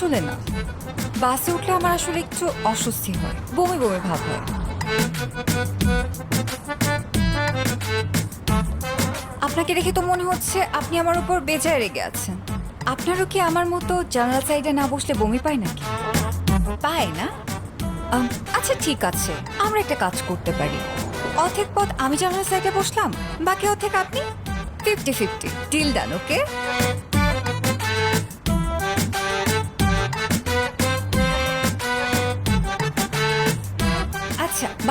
চলে না। বাসে উঠলে আমার আসলে একটু অস্বস্তি হয়, বমি বমি ভাব হয়। আপনাকে দেখে তো মনে হচ্ছে আপনি আমার উপর বেজায় রেগে আছেন। আপনারও কি আমার মতো জানালা সাইডে না বসলে বমি পায় নাকি? পায় না? আচ্ছা ঠিক আছে, আমরা একটা কাজ করতে পারি। অর্ধেক পথ আমি জানালা সাইডে বসলাম, বাকি অর্ধেক আপনি fifty fifty deal done okay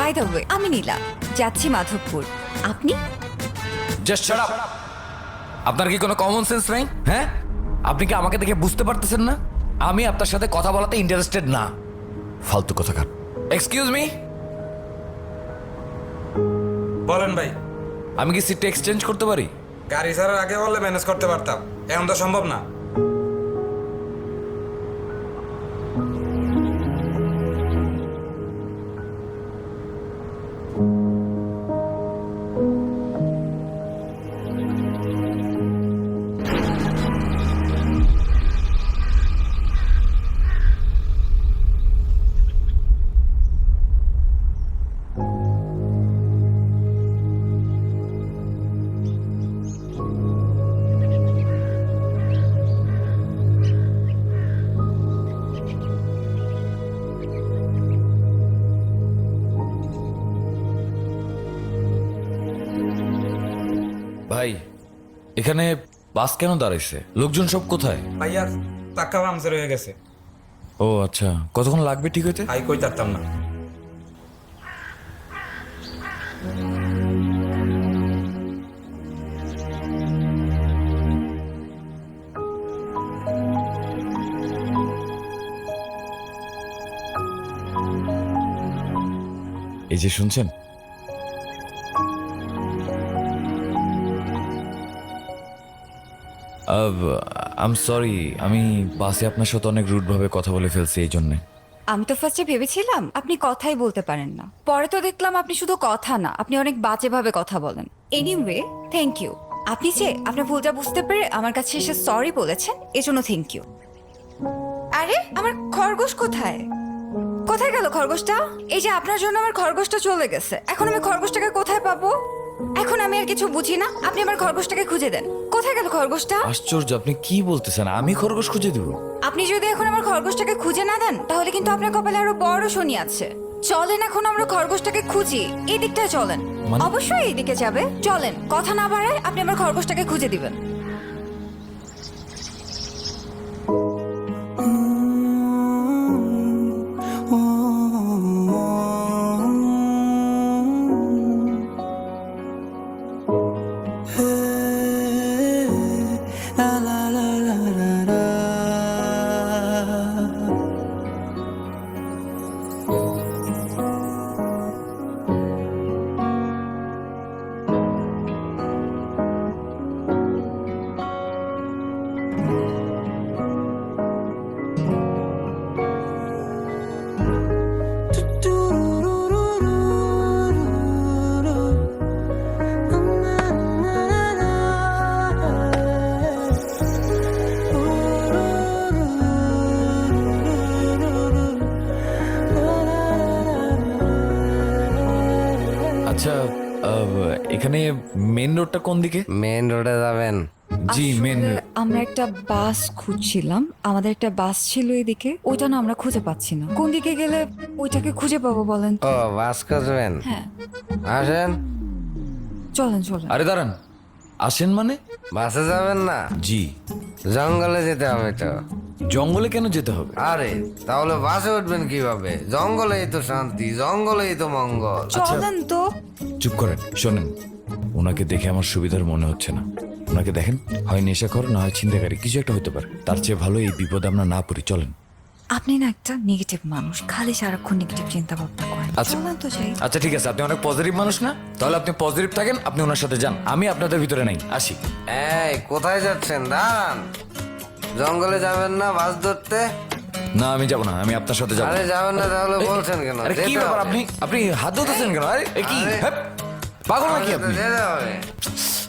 by the way আমি নীলা যাচ্ছি মাধবপুর। আপনি? জাস্ট শাট আপ আপনার কি কোনো কমন সেন্স নাই? হ্যাঁ? আপনি কি আমাকে দেখে বুঝতে পারতেছেন না? আমি আপনার সাথে কথা বলাতে ইন্টারেস্টেড না। ফালতু কথাকার এক্সকিউজ মি বলেন ভাই। আমি কি সিটটা এক্সচেঞ্জ করতে পারি? গাড়ি ছাড়ার আগে বললে ম্যানেজ করতে পারতাম। এখন তো সম্ভব না। এখানে বাস কেন দাঁড়াইছে? লোকজন সব কোথায়? ভাইয়া টাকা পামচার হয়ে গেছে। ও আচ্ছা। কতক্ষণ লাগবে ঠিক হইতে? আই কই থাকতাম না। এই যে শুনছেন? আম সরি আমি বাসে আপনার সাথে অনেক রুড ভাবে কথা বলে ফেলছি এই জন্যে। আমি তো ফার্স্টে ভেবেছিলাম আপনি কথাই বলতে পারেন না। পরে তো দেখলাম আপনি শুধু কথা না, আপনি অনেক বাজেভাবে কথা বলেন। এনিওয়ে থ্যাংক ইউ আপনি যে আপনার ভুলটা বুঝতে পেরে আমার কাছে এসে সরি বলেছেন, এজন্য থ্যাংক ইউ আরে, আমার খরগোশ কোথায়? কোথায় গেল খরগোশটা? এই যে আপনার জন্য আমার খরগোশটা চলে গেছে। এখন আমি খরগোশটাকে কোথায় পাবো? এখন আমি আর কিছু বুঝি না। আপনি আমার খরগোশটাকে খুঁজে দেন। কোথায় গেল খরগোশটা? আশ্চর্য আপনি কি বলতেছেন? আমি খরগোশ খুঁজে দেবো। আপনি যদি এখন আমার খরগোশটাকে খুঁজে না দেন তাহলে কিন্তু আপনার কপালে আরও বড় শনি আছে। চলেন এখন আমরা খরগোশটাকে খুঁজি। এই দিকটা চলেন। মানে? অবশ্যই এই দিকে যাবে। চলেন কথা না বাড়ায় আপনি আমার খরগোশটাকে খুঁজে দিবেন। আচ্ছা আহ, এখানে মেন রোডটা কোন দিকে? মেন রোডে যাবেন। জি মেন আমরা একটা বাস খুঁজছিলাম। আমাদের একটা বাস ছিল এদিকে। ওইটা না আমরা খুঁজে পাচ্ছি না। কোন দিকে গেলে ওইটাকে খুঁজে পাবো বলেন তো? ও বাস খুঁজবেন? হ্যাঁ। আসেন। চলেন চলেন। আরে দাঁড়ান। আসেন মানে? বাসে যাবেন না? জি। জঙ্গলে যেতে হবে তো। জঙ্গলে কেন যেতে হবে? আরে তাহলে বাসে উঠবেন কীভাবে? জঙ্গলেই তো শান্তি জঙ্গলেই তো মঙ্গল। চলেন তো। চুপ করেন শোনেন। ওনাকে দেখে আমার সুবিধার মনে হচ্ছে না। ওনাকে দেখেন হয় নেশাখর না হয় ছিনতাইকারী কিছু একটা হতে পারে। তার চেয়ে ভালো এই বিপদে আমরা না পড়ি চলেন। আপনি না একটা নেগেটিভ মানুষ খালি সারাক্ষণ নেগেটিভ চিন্তা ভাবনা করেন। আচ্ছা। চলেন তো যাই। আচ্ছা ঠিক আছে আপনি অনেক পজিটিভ মানুষ না? তাহলে আপনি পজিটিভ থাকেন আপনি ওনার সাথে যান। আমি আপনাদের ভিতরে নাই আসি। এই কোথায় যাচ্ছেন? দাঁড়ান। জঙ্গলে যাবেন না বাস ধরতে? না আমি যাব না আমি আপনার সাথে যাব। আরে যাবেন না তাহলে বলছেন কেন? আরে কি যেতে ব্যাপার? হবে। আপনি আপনি হাত ধরতেছেন কেন? আরে এ কি? আরে- হ্যাপ, পাগল নাকি আপনি? যেতে হবে।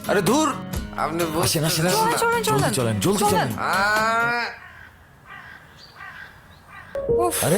আরে দূর আপনি আসেন আসেন আসেন। চলেন চলেন। চলেন জলদি চলেন। আরে